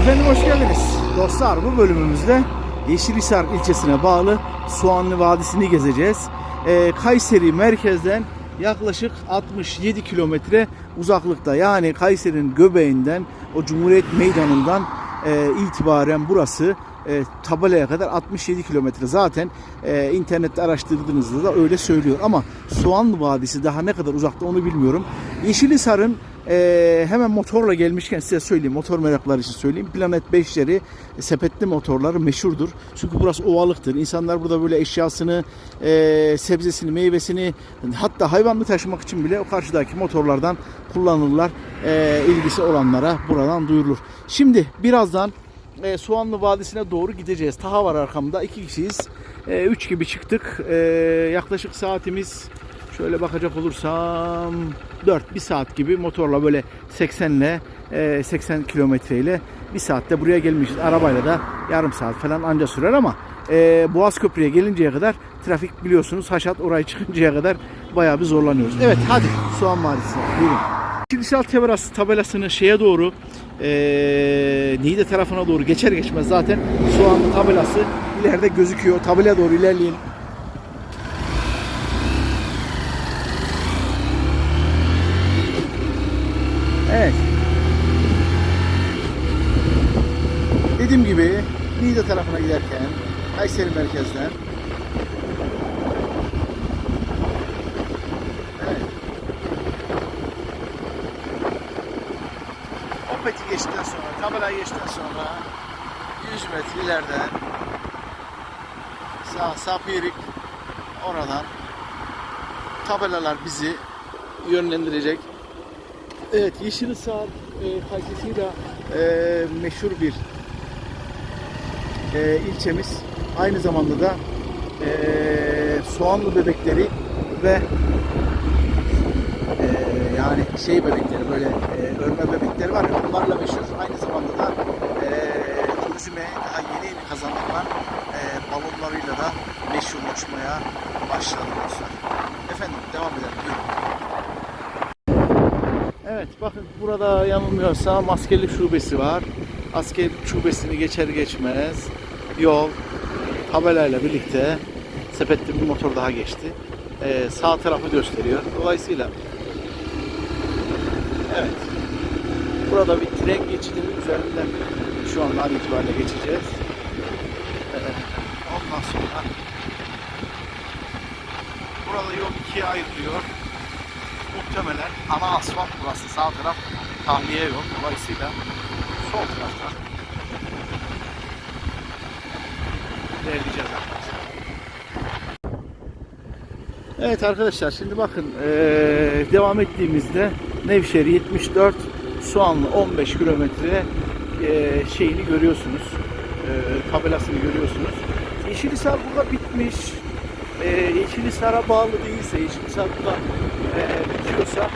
Efendim hoş geldiniz. Dostlar bu bölümümüzde Yeşilhisar ilçesine bağlı Soğanlı Vadisi'ni gezeceğiz. Ee, Kayseri merkezden yaklaşık 67 kilometre uzaklıkta. Yani Kayseri'nin göbeğinden o Cumhuriyet Meydanı'ndan e, itibaren burası e, tabelaya kadar 67 kilometre. Zaten e, internette araştırdığınızda da öyle söylüyor. Ama Soğanlı Vadisi daha ne kadar uzakta onu bilmiyorum. Yeşilhisar'ın e, hemen motorla gelmişken size söyleyeyim. Motor merakları için söyleyeyim. Planet 5'leri e, sepetli motorları meşhurdur. Çünkü burası ovalıktır. İnsanlar burada böyle eşyasını, e, sebzesini, meyvesini hatta hayvanını taşımak için bile o karşıdaki motorlardan kullanırlar. E, ilgisi olanlara buradan duyurulur. Şimdi birazdan e, Soğanlı Vadisi'ne doğru gideceğiz. Taha var arkamda. iki kişiyiz. 3 gibi çıktık. E, yaklaşık saatimiz şöyle bakacak olursam 4 bir saat gibi motorla böyle 80 ile e, 80 kilometreyle bir saatte buraya gelmişiz. Arabayla da yarım saat falan anca sürer ama e, Boğaz Köprü'ye gelinceye kadar trafik biliyorsunuz haşat oraya çıkıncaya kadar bayağı bir zorlanıyoruz. Evet hadi Soğan Vadisi'ne buyurun. Kilisal Tevrası tabelasını şeye doğru eee Niğde tarafına doğru geçer geçmez zaten Soğanlı tabelası ileride gözüküyor. Tabelaya doğru ilerleyin. Evet. Dediğim gibi Niğde tarafına giderken Kayseri merkezden Evet. Opet'i geçtikten sonra, tabelayı geçtikten sonra 100 metre ileriden sağ Sapirik oradan tabelalar bizi yönlendirecek. Evet Yeşilhisar e, kalitesiyle e, meşhur bir e, ilçemiz. Aynı zamanda da e, soğanlı bebekleri ve yani şey bebekleri böyle e, örme bebekleri var ya bunlarla meşhur. Aynı zamanda da e, turizme daha yeni yeni kazanılan e, balonlarıyla da meşhurlaşmaya başladı dostlar. Efendim devam edelim. Buyurun. Evet bakın burada yanılmıyorsam askerlik şubesi var. Askerlik şubesini geçer geçmez yol tabelayla birlikte sepetli bir motor daha geçti. Ee, sağ tarafı gösteriyor. Dolayısıyla evet burada bir tren geçidinin üzerinden şu an an itibariyle geçeceğiz. Ee, ondan sonra burada yol ikiye ayrılıyor muhtemelen ana asfalt burası. Sağ taraf tahliye yol. Dolayısıyla sol taraftan ilerleyeceğiz arkadaşlar. Evet arkadaşlar şimdi bakın eee, devam ettiğimizde Nevşehir 74 Soğanlı 15 kilometre eee, şeyini görüyorsunuz. Eee, tabelasını görüyorsunuz. Yeşilhisar burada bitmiş. Eee Yeşilhisar'a bağlı değilse, Yeşilhisar burada bitiyorsa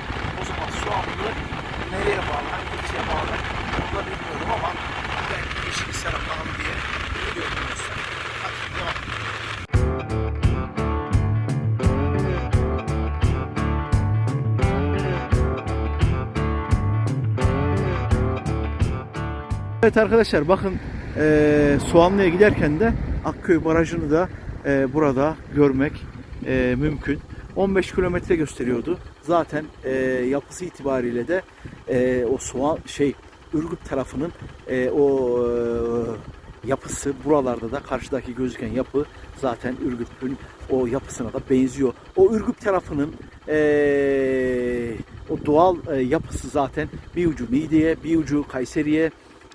Evet arkadaşlar bakın eee Soğanlı'ya giderken de Akköy Barajı'nı da eee, burada görmek eee, mümkün. 15 kilometre gösteriyordu. Zaten eee, yapısı itibariyle de eee, o soğan şey Ürgüp tarafının eee, o eee, yapısı buralarda da karşıdaki gözüken yapı zaten Ürgüp'ün o yapısına da benziyor. O Ürgüp tarafının eee, o doğal eee, yapısı zaten bir ucu Niğde'ye, bir ucu Kayseri'ye,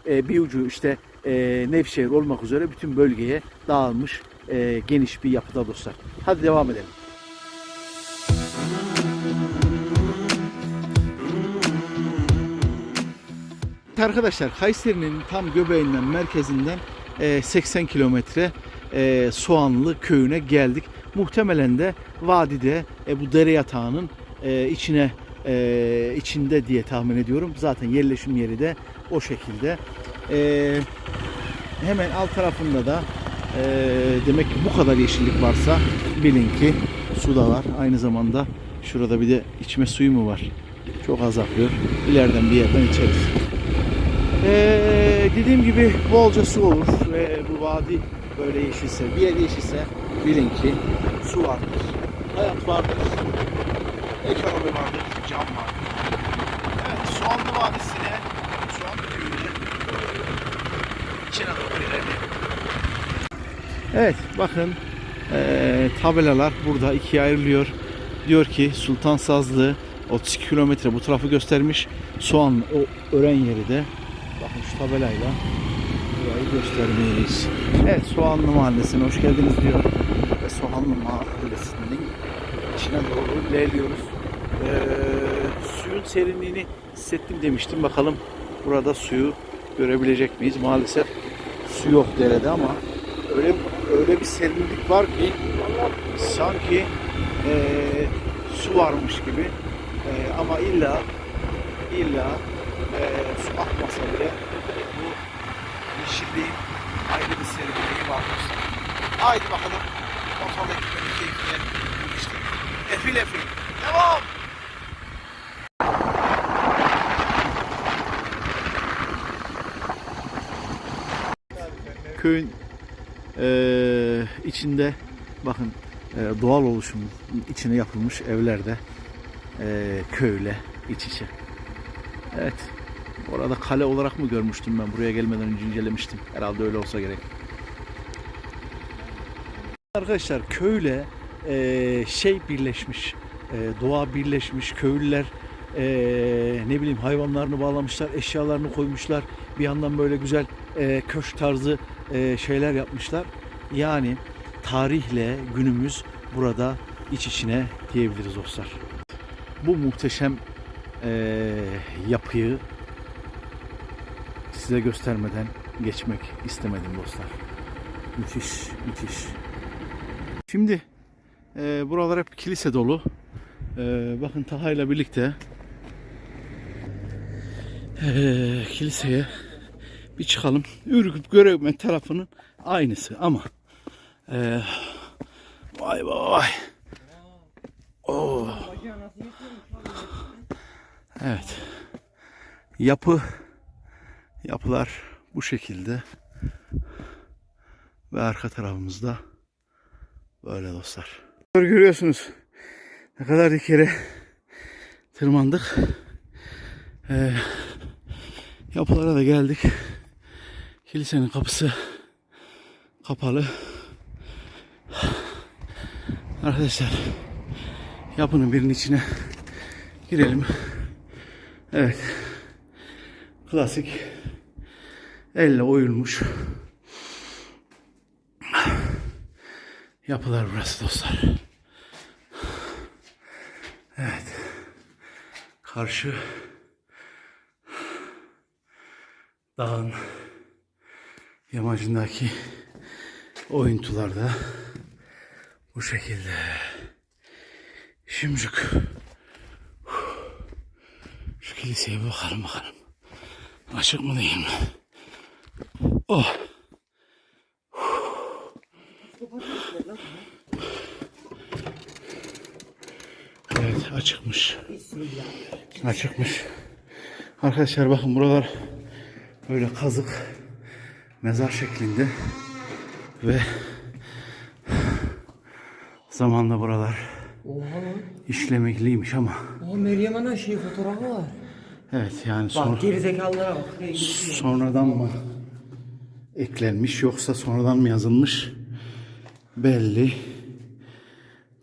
e, bir ucu işte e, Nevşehir olmak üzere bütün bölgeye dağılmış e, geniş bir yapıda dostlar. Hadi devam edelim. Arkadaşlar Kayseri'nin tam göbeğinden merkezinden e, 80 kilometre e, Soğanlı köyüne geldik. Muhtemelen de vadide e, bu dere yatağının e, içine e, içinde diye tahmin ediyorum. Zaten yerleşim yeri de o şekilde. E, hemen alt tarafında da e, demek ki bu kadar yeşillik varsa bilin ki su da var. Aynı zamanda şurada bir de içme suyu mu var? Çok az akıyor. İleriden bir yerden içeriz. E, dediğim gibi bolca su olur ve bu vadi böyle yeşilse, bir yer yeşilse bilin ki su vardır, hayat vardır, ekonomi vardır, can vardır. Evet, Soğanlı Vadisi'ne, Soğanlı Köyü'ne içine doğru ilerleyelim. Evet, bakın eee tabelalar burada ikiye ayrılıyor. Diyor ki Sultan Sazlı 32 kilometre bu tarafı göstermiş. Soğan o ören yeri de bakın şu tabelayla burayı göstermiş. Evet Soğanlı Mahallesi'ne hoş geldiniz diyor. Ve Soğanlı Mahallesi'nin içine doğru ilerliyoruz. Ee, suyun serinliğini hissettim demiştim. Bakalım burada suyu görebilecek miyiz? Maalesef su yok derede ama öyle öyle bir serinlik var ki sanki eee, su varmış gibi Eee, ama illa illa eee, su akmasa bile bu yeşilliğin ayrı bir serinliği var. Haydi bakalım motorla gitmenin keyfine işte. Efil efil. Devam. Köyün eee, içinde bakın eee, doğal oluşum içine yapılmış evlerde eee köyle iç içe. Evet. Orada kale olarak mı görmüştüm ben? Buraya gelmeden önce incelemiştim. Herhalde öyle olsa gerek. Arkadaşlar köyle eee, şey birleşmiş. eee, doğa birleşmiş. Köylüler eee, ne bileyim hayvanlarını bağlamışlar, eşyalarını koymuşlar. Bir yandan böyle güzel eee köşk tarzı eee, şeyler yapmışlar. Yani tarihle günümüz burada iç içine diyebiliriz dostlar. Bu muhteşem eee, yapıyı size göstermeden geçmek istemedim dostlar. Müthiş, müthiş. Şimdi eee buralar hep kilise dolu. Eee, bakın Taha ile birlikte eee, kiliseye bir çıkalım. Ürgüp Göremeyen tarafının aynısı ama eee, vay vay. Oh. Evet. Yapı yapılar bu şekilde ve arka tarafımızda böyle dostlar. Görüyorsunuz ne kadar bir kere tırmandık. Ee, yapılara da geldik. Kilisenin kapısı kapalı. Arkadaşlar yapının birinin içine girelim. Evet. Klasik elle oyulmuş yapılar burası dostlar. Evet. Karşı dağın yamacındaki oyuntularda bu şekilde. Şimdicik şu kiliseye bakalım bakalım. Açık mı değil mi? Oh. Evet açıkmış. Açıkmış. Arkadaşlar bakın buralar böyle kazık mezar şeklinde ve zamanla buralar Oha işlemekliymiş ama Oha Meryem Ana şey fotoğrafı var. evet yani sonra, Bak gerizekalılara bak. Sonradan mı eklenmiş yoksa sonradan mı yazılmış belli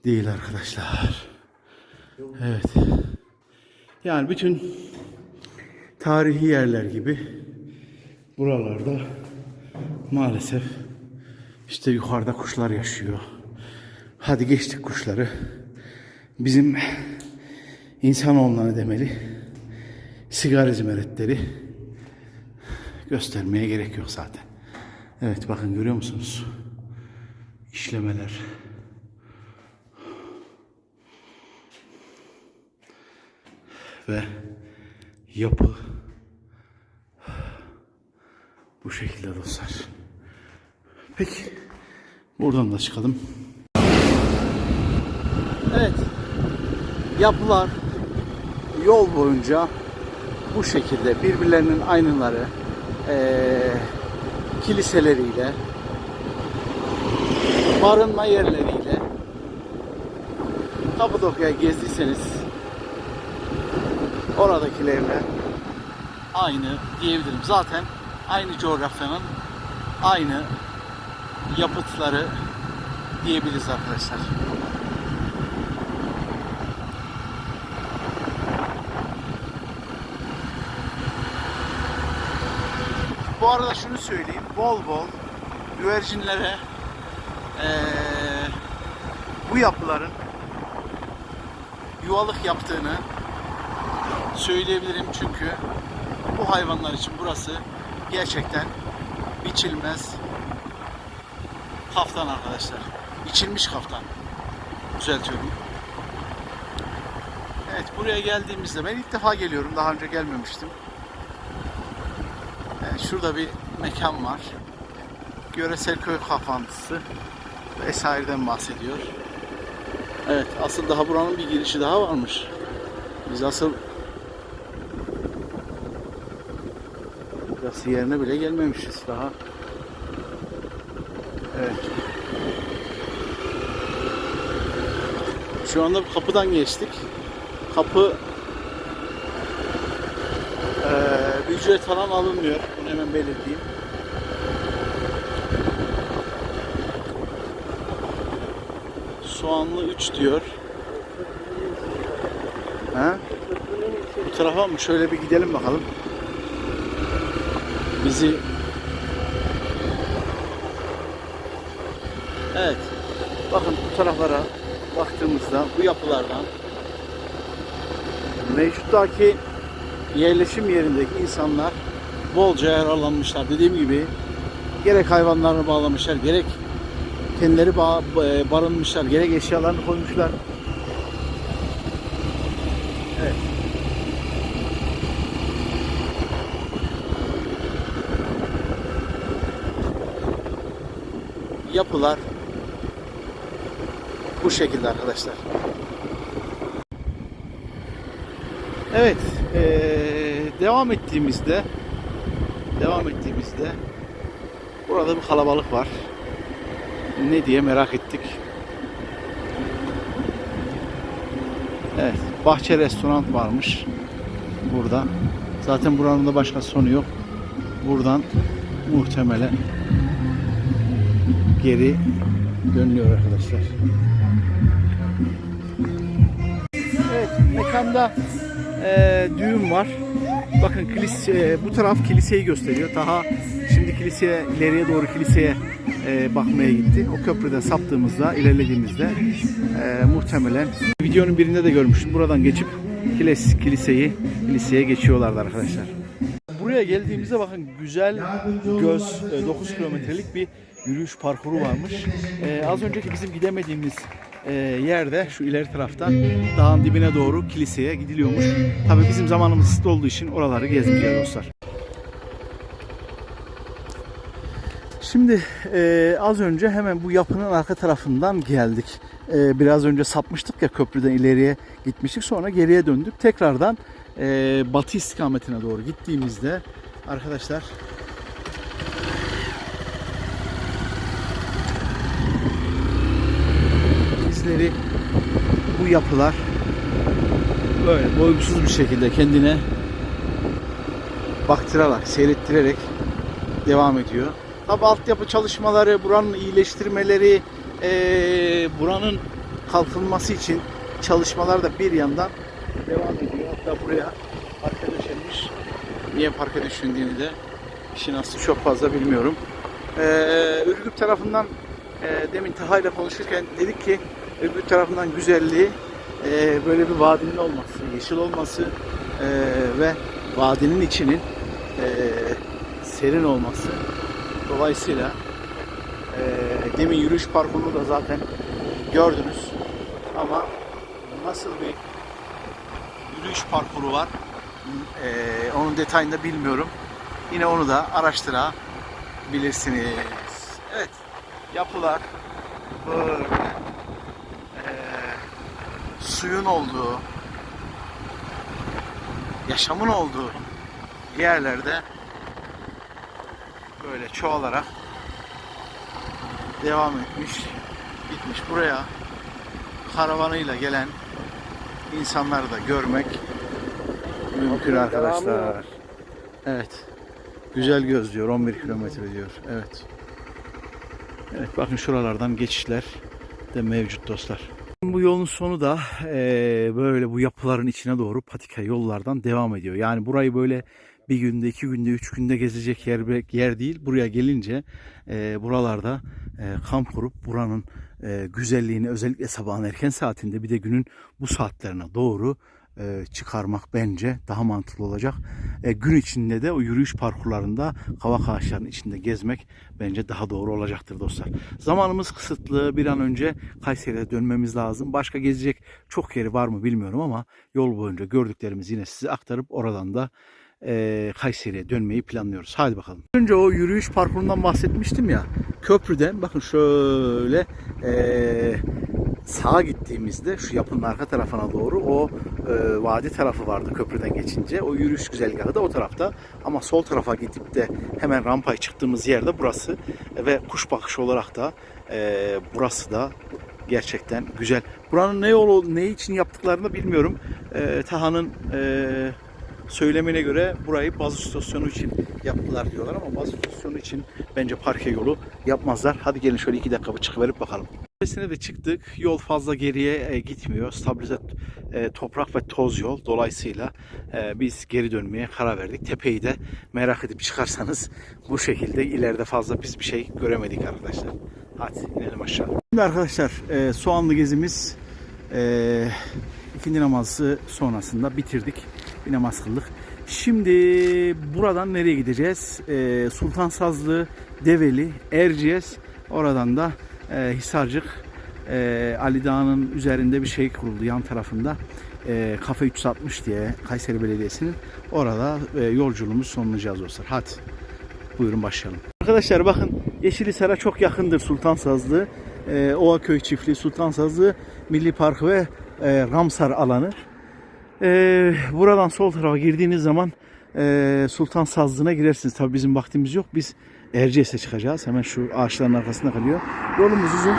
değil arkadaşlar. Evet. Yani bütün tarihi yerler gibi buralarda maalesef işte yukarıda kuşlar yaşıyor. Hadi geçtik kuşları. Bizim insanoğulları demeli sigara izmaritleri göstermeye gerek yok zaten. Evet bakın görüyor musunuz? İşlemeler. Ve yapı bu şekilde dostlar. Peki buradan da çıkalım. Evet. Yapılar yol boyunca bu şekilde birbirlerinin aynıları eee, kiliseleriyle, barınma yerleriyle Kapadokya'yı gezdiyseniz oradakilerle aynı diyebilirim. Zaten aynı coğrafyanın aynı yapıtları diyebiliriz arkadaşlar. Bu arada şunu söyleyeyim. Bol bol güvercinlere eee, bu yapıların yuvalık yaptığını söyleyebilirim çünkü bu hayvanlar için burası gerçekten biçilmez kaftan arkadaşlar. Biçilmiş kaftan. Düzeltiyorum. Evet buraya geldiğimizde ben ilk defa geliyorum. Daha önce gelmemiştim. Evet, şurada bir mekan var. Göresel köy kahvaltısı vesaireden bahsediyor. Evet asıl daha buranın bir girişi daha varmış. Biz asıl burası yerine bile gelmemişiz daha. Evet. Şu anda kapıdan geçtik. Kapı bir ücret falan alınmıyor. Bunu hemen belirteyim. Soğanlı 3 diyor. Ha? Bu tarafa mı? Şöyle bir gidelim bakalım. Bizi Evet. Bakın bu taraflara baktığımızda bu yapılardan mevcuttaki yerleşim yerindeki insanlar bolca yararlanmışlar. Dediğim gibi gerek hayvanlarını bağlamışlar, gerek kendileri ba- e, barınmışlar, gerek eşyalarını koymuşlar. Evet. Yapılar bu şekilde arkadaşlar. Evet, eee, devam ettiğimizde devam ettiğimizde burada bir kalabalık var. Ne diye merak ettik. Evet, bahçe restoran varmış burada. Zaten buranın da başka sonu yok. Buradan muhtemelen geri dönüyor arkadaşlar. Evet, mekanda eee düğün var. Bakın kilise, bu taraf kiliseyi gösteriyor. Daha şimdi kiliseye ileriye doğru kiliseye eee, bakmaya gitti. O köprüden saptığımızda, ilerlediğimizde eee, muhtemelen videonun birinde de görmüştüm. Buradan geçip kilis, kiliseyi kiliseye geçiyorlardı arkadaşlar. Buraya geldiğimizde bakın güzel göz e, 9 kilometrelik bir yürüyüş parkuru varmış. E, az önceki bizim gidemediğimiz e, yerde şu ileri taraftan dağın dibine doğru kiliseye gidiliyormuş. Tabi bizim zamanımız kısıtlı olduğu için oraları gezmeyeceğiz dostlar. Şimdi e, az önce hemen bu yapının arka tarafından geldik. E, biraz önce sapmıştık ya köprüden ileriye gitmiştik. Sonra geriye döndük. Tekrardan e, batı istikametine doğru gittiğimizde arkadaşlar bizleri bu yapılar böyle doyumsuz bir şekilde kendine baktırarak, seyrettirerek devam ediyor. Tabi altyapı çalışmaları, buranın iyileştirmeleri, eee, buranın kalkınması için çalışmalar da bir yandan devam ediyor. Hatta buraya parke döşenmiş. Niye parke döşendiğini de işin aslı çok fazla bilmiyorum. Eee Ürgüp tarafından eee, demin Taha ile konuşurken dedik ki Ürgüp tarafından güzelliği eee, böyle bir vadinin olması, yeşil olması eee, ve vadinin içinin eee, serin olması. Dolayısıyla eee demin yürüyüş parkurunu da zaten gördünüz. Ama nasıl bir yürüyüş parkuru var eee, onun detayını da bilmiyorum. Yine onu da araştırabilirsiniz. Evet, yapılar böyle suyun olduğu, yaşamın olduğu yerlerde böyle çoğalarak devam etmiş, gitmiş buraya karavanıyla gelen insanları da görmek mümkün arkadaşlar. Evet. Güzel göz diyor 11 kilometre diyor. Evet. Evet bakın şuralardan geçişler de mevcut dostlar. Bu yolun sonu da eee, böyle bu yapıların içine doğru patika yollardan devam ediyor. Yani burayı böyle bir günde, iki günde, üç günde gezecek yer, yer değil. Buraya gelince eee, buralarda eee, kamp kurup buranın eee, güzelliğini özellikle sabahın erken saatinde bir de günün bu saatlerine doğru eee, çıkarmak bence daha mantıklı olacak. E, gün içinde de o yürüyüş parkurlarında kavak ağaçlarının içinde gezmek bence daha doğru olacaktır dostlar. Zamanımız kısıtlı. Bir an önce Kayseri'ye dönmemiz lazım. Başka gezecek çok yeri var mı bilmiyorum ama yol boyunca gördüklerimizi yine size aktarıp oradan da e, Kayseri'ye dönmeyi planlıyoruz. Hadi bakalım. Önce o yürüyüş parkurundan bahsetmiştim ya. Köprüden bakın şöyle e, sağa gittiğimizde şu yapının arka tarafına doğru o e, vadi tarafı vardı köprüden geçince. O yürüyüş güzergahı da o tarafta. Ama sol tarafa gidip de hemen rampaya çıktığımız yerde burası ve kuş bakışı olarak da e, burası da gerçekten güzel. Buranın ne yolu ne için yaptıklarını bilmiyorum. E, Taha'nın e, söylemine göre burayı baz istasyonu için yaptılar diyorlar ama baz istasyonu için bence parke yolu yapmazlar. Hadi gelin şöyle iki dakika bir çıkıverip bakalım. Tepesine de çıktık. Yol fazla geriye e, gitmiyor. Stabilize e, toprak ve toz yol. Dolayısıyla e, biz geri dönmeye karar verdik. Tepeyi de merak edip çıkarsanız bu şekilde ileride fazla biz bir şey göremedik arkadaşlar. Hadi inelim aşağı. Şimdi arkadaşlar e, soğanlı gezimiz e, ikindi namazı sonrasında bitirdik. Bir namaz kıldık. Şimdi buradan nereye gideceğiz? Sultan Sazlı, Develi, Erciyes. Oradan da e, Hisarcık, e, Ali Dağı'nın üzerinde bir şey kuruldu yan tarafında. E, Kafe 360 diye Kayseri Belediyesi'nin. Orada e, yolculuğumuz sonlayacağız dostlar. Hadi buyurun başlayalım. Arkadaşlar bakın Yeşilisar'a çok yakındır Sultan Sazlı. E, Ovaköy Çiftliği, Sultan Sazlı Milli Parkı ve e, Ramsar alanı. E, buradan sol tarafa girdiğiniz zaman e, Sultan Sazlı'na girersiniz. Tabii bizim vaktimiz yok. Biz Erciyes'e çıkacağız. Hemen şu ağaçların arkasında kalıyor. Yolumuz uzun.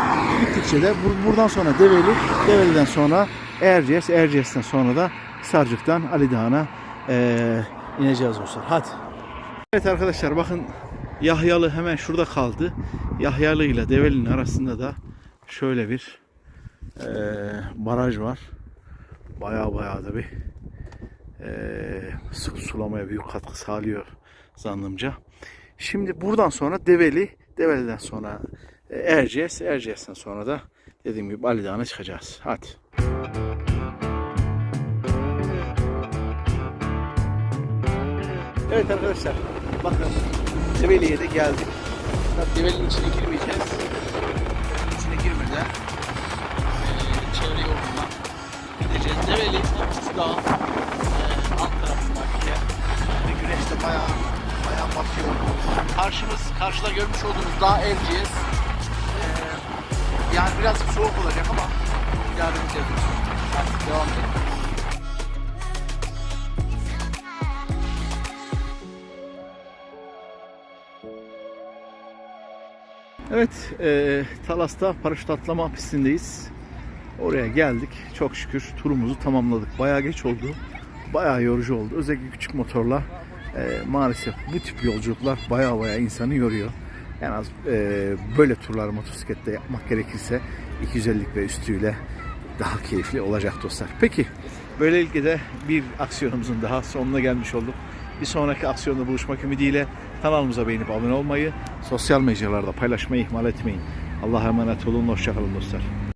Gittikçe de bur- buradan sonra Develi, Develi'den sonra Erciyes, Erciyes'ten sonra da Sarcık'tan Ali Dağı'na e, ineceğiz dostlar. Hadi. Evet arkadaşlar bakın Yahyalı hemen şurada kaldı. Yahyalı ile Develi'nin arasında da şöyle bir e, baraj var. Baya baya da bir e, su- sulamaya büyük katkı sağlıyor zannımca. Şimdi buradan sonra Develi, Develi'den sonra e, Erciyes, Erciyes'ten sonra da dediğim gibi Ali Dağı'na çıkacağız. Hadi. Evet arkadaşlar bakın Develi'ye de geldik. Develi'nin içine girmeyeceğiz. Karşımız karşıda görmüş olduğunuz dağ Erciyes. Eee, yani biraz soğuk olacak ama idare edeceğiz. Hadi devam edelim. Evet, e, Talas'ta paraşüt atlama pistindeyiz. Oraya geldik. Çok şükür turumuzu tamamladık. Bayağı geç oldu. Bayağı yorucu oldu. Özellikle küçük motorla e, maalesef bu tip yolculuklar bayağı bayağı insanı yoruyor. En az e, böyle turlar motosiklette yapmak gerekirse 250'lik ve üstüyle daha keyifli olacak dostlar. Peki, böylelikle de bir aksiyonumuzun daha sonuna gelmiş olduk. Bir sonraki aksiyonda buluşmak ümidiyle kanalımıza beğenip abone olmayı, sosyal mecralarda paylaşmayı ihmal etmeyin. Allah'a emanet olun, hoşçakalın dostlar.